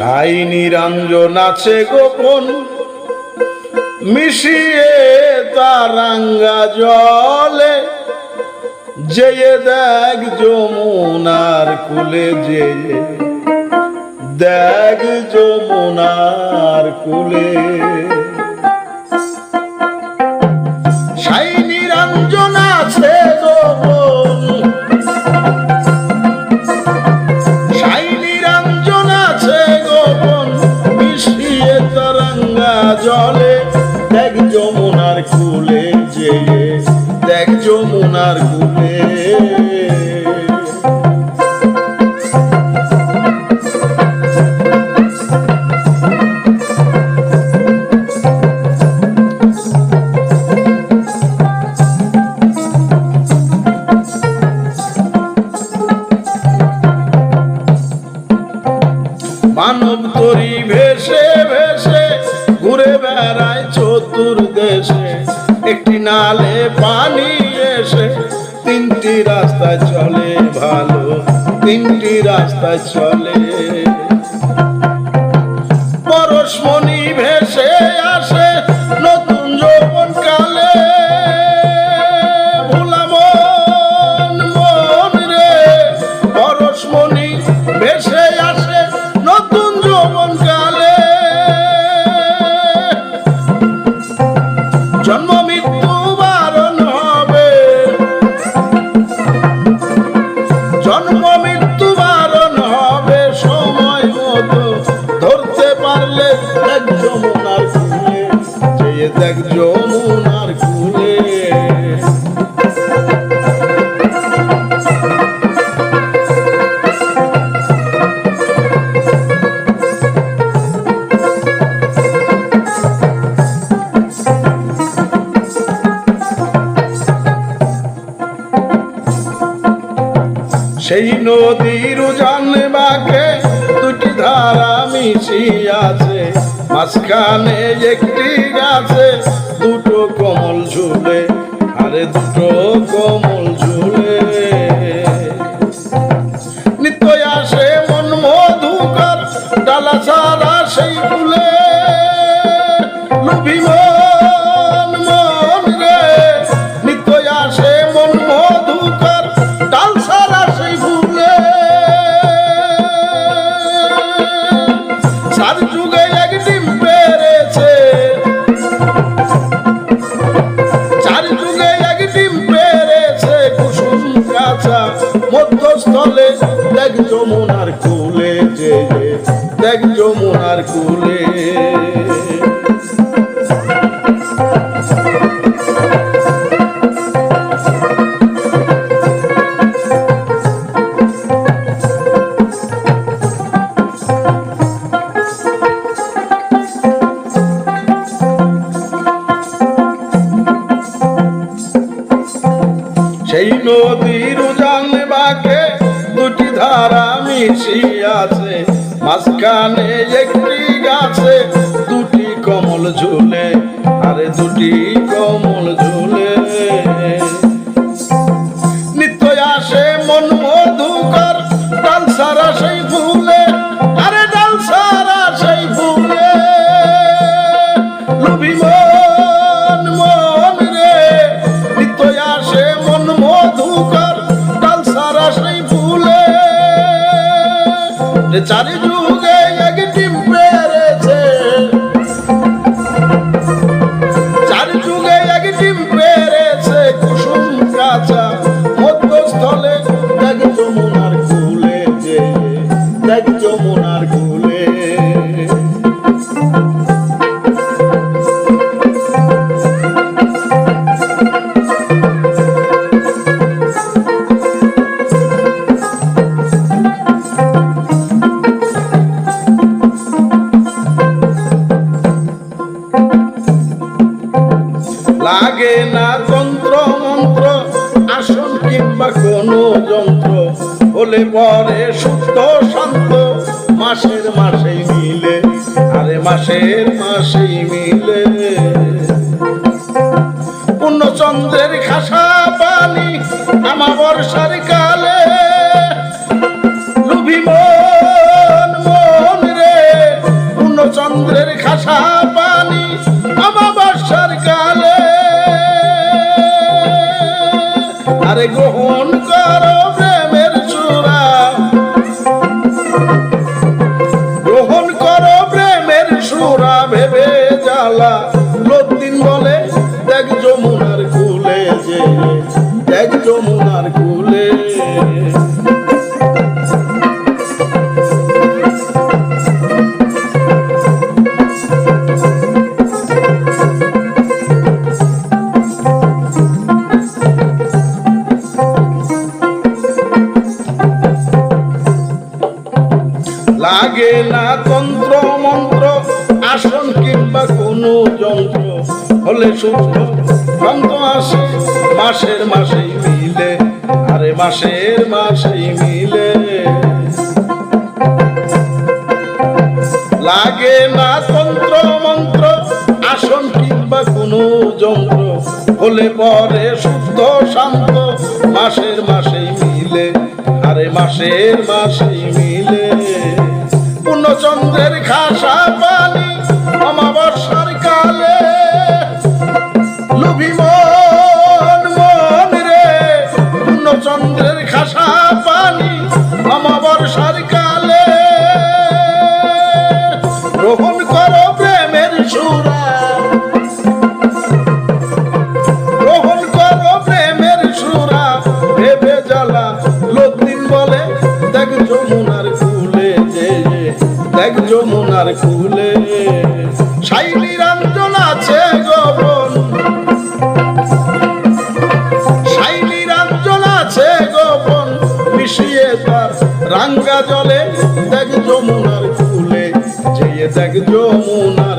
সাই নিরঞ্জন আছে গোপন, মিশিয়ে তারাঙ্গা জলে। যেয়ে দেখ যমুনার কুলে যেয়ে দেখ যমুনার কুলে। সাই নিরঞ্জন আছে দেখ যমুনার কুলে যে দেখ যমুনার কুলে বেড়ায় চতুর দেশে একটি নালে পানি এসে তিনটি রাস্তা চলে ভালো তিনটি রাস্তা চলে। দেখ যমুনার কুলে সেই নদীর জানে বাকে দুটি ধারা মিশিয়াছে। মাঝখানে একটি গাছে দুটো কমল ঝুলে আরে দুটো কমল ঝুলে। নিত্য আসে মিশিয়াছে মাঝখানে একটি গাছে দুটি কমল ঝুলে আরে দুটি কমল ঝুলে। রে আসন কিংবা কোনো যন্ত্র, হলে পরে সুস্থ শান্ত মাসের মাসেই মিলে, আরে মাসের মাসেই মিলে। পূর্ণচন্দ্রের খাসা পানি আমা বর্ষার আরে গ্রহণ করো প্রেমের চূড়া। গ্রহণ করো প্রেমের সুরা ভেবে জ্বালা। লোকদিন বলে, দেখ যমুনার খুলে যে, দেখ যমুনার কিংবা কোনো যন্ত্র হলে সুস্থ ভ্রান্ত আসে। মাসের মাসেই মিলে, আরে মাসের মাসেই মিলে। লাগে না তন্ত্র, মন্ত্র, আসন কিংবা কোনো যন্ত্র হলে পরে শুদ্ধ, শান্ত, মাসের মাসেই মিলে, আরে মাসের মাসেই মিলে। পূর্ণচন্দ্রের খাসা রাঙ্গা জলে দেখ যমুনার কুলে যে দেখ যমুনার